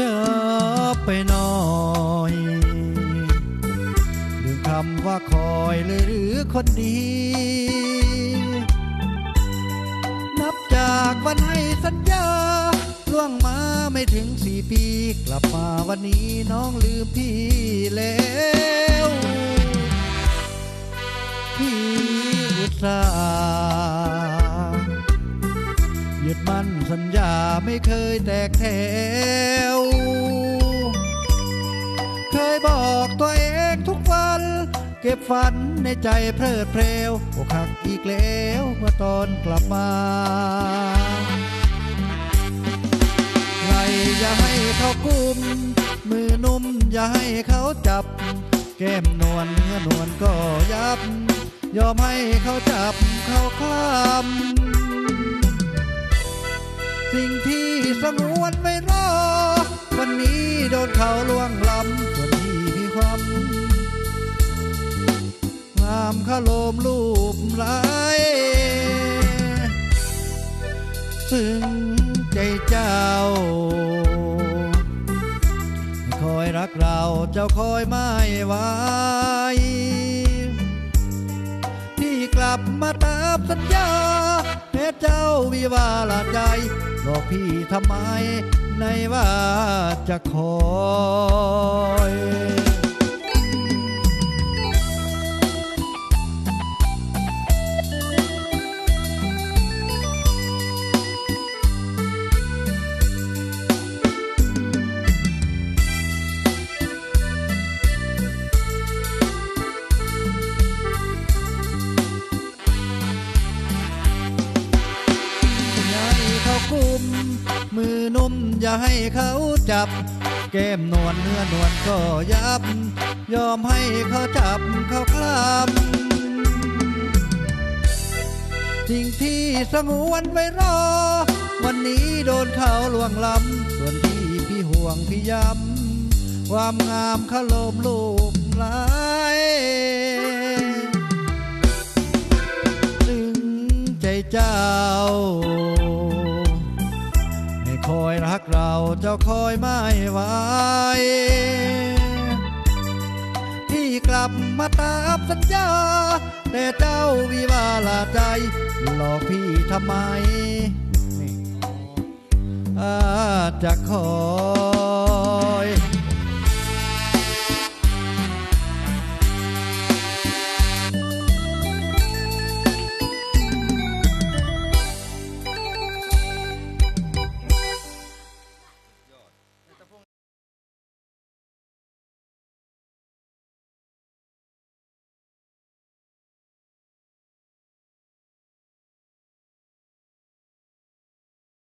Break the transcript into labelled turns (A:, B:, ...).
A: เชอไปหน่อยลืมคำว่าคอยเลยหรือคนดี นับจากวันให้สัญญาล่วงมาไม่ถึงสี่ปี กลับมาวันนี้น้องลืมพี่แล้วพี่อุตส่าห์ยุดมันสัญญาไม่เคยแตกแถว ฝันในใจเพลิดเพลวอกหักอีกแล้วเมื่อตอนกลับมาใครอย่าให้เขากุม มือนุ่มอย่าให้เขาจับ แก้มนวลเนื้อนวลก็ยับ ยอมให้เขาจับเขาคลำสิ่งที่สงวนไว้รอ วันนี้โดนเขาล่วงล้ำส่วนที่พี่ความามขโลมรูปไหลซึ่งใจเจ้า คอยรักเราเจ้าคอยไม่ไหวพี่กลับมาตามสัญญาแม้เจ้าวิวาลาใจบอกพี่ทำไมในว่าจะคอย มอย่าให้เขาจับ แก้มนวลเนื้อนวลก็ยับ ยอมให้เขาจับเขาคลำสิ่งที่สงวนไว้รอ วันนี้โดนเขาลวงล้ำส่วนที่พี่ห่วงพี่ย้ำความงามเขาลมลูกไหลถึงใจเจ้า คอยรักเราเจ้าคอยไม่ไหวที่กลับมาตามสัญญา แต่เจ้าวิวาลาใจหลอกพี่ทำไมนี่อาจจะขอ